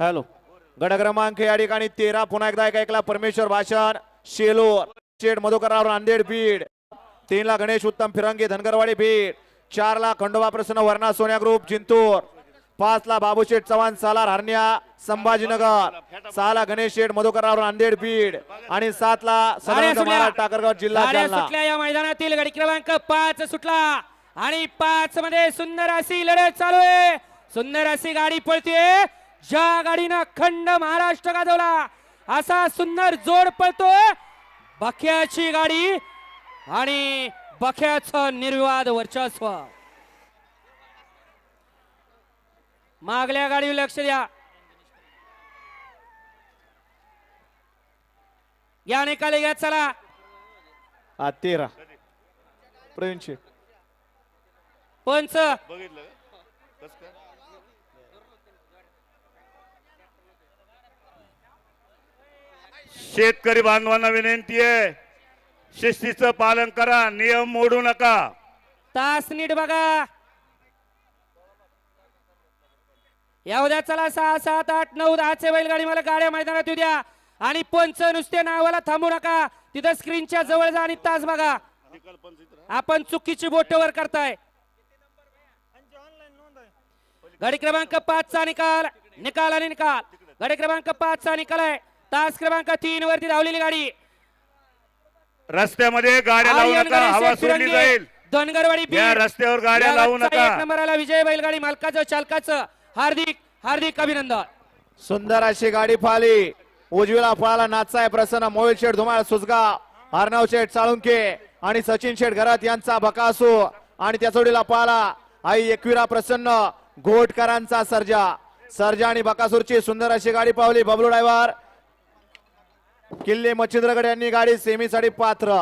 Hello. गड क्रमांक या ठिकाणी तेरा पुन्हा एकदा ऐका ऐकला परमेश्वर भाषण. शेलोर शेठ मधुकरराव नांदेड बीड. तीन ला गणेश उत्तम फिरंगी धनगरवाडी बीड. चार ला खंडोबा प्रसन्न वर्णा सोन्या ग्रुप जिंतूर. पाच ला बाबूशेठ चव्हाण सालार हरण्या संभाजीनगर. सहा ला गणेश शेठ मधुकरराव नांदेड बीड. आणि सात ला सदानंद. महाराज टाकरगाव जिल्हा या मैदानातील गाडी क्रमांक पाच सुटला. आणि पाच मध्ये सुंदर अशी लढत चालू आहे. सुंदर अशी गाडी पळतीये. ज्या गाडीनं खंड महाराष्ट्र गाजवला असा सुंदर जोड पळतोय. बख्याची गाडी आणि बख्याचं निर्विवाद वर्चस्व. मागल्या गाडीवर लक्ष द्या. या निकाली घ्या चला. हा तेरा. प्रवीण शेठ पंच. बघितलं का? कसं काय? शेतकरी बांधवांना विनंती आहे शिस्तीचं पालन करा नियम मोडू नका. तास नीट बघा. या उद्या चला सहा सात आठ नऊ दहाचे बैलगाडी मला गाड्या मैदानात येऊ द्या. आणि पंच नुसते नावाला थांबू नका. तिथं स्क्रीनच्या जवळ जा आणि तास बघा. आपण चुकीची बोट वर करताय. गाडी क्रमांक पाच चा निकाल निकाल आणि निकाल. गाडी क्रमांक पाच चा निकाल आहे. तास क्रमांक तीन वरती धावलेली गाडी. रस्त्यामध्ये गाड्या लावू नका हवा सोडली जाईल. धनगरवाडी. रस्त्यावर गाड्या लावू नका. एक नंबरला विजय बैलगाडी मालकाचं चालकाचं. हार्दिक हार्दिक अभिनंदन. सुंदर अशी गाडी फाली उजवीला फळाला नाचाय प्रसन्न. मोहिल शेठ धुमाळ सुसगाव अर्णव शेठ साळुंके आणि सचिन शेठ घरात यांचा बकासू आणि त्या जोडीला पाला आई एकविरा प्रसन्न घोटकरांचा सर्जा. सर्जा आणि बकासूरची सुंदर अशी गाडी पावली बबलू ड्रायव्हर. किल्ले मच्छिंद्रगड यांनी गाडी सेमीसाठी पात्र.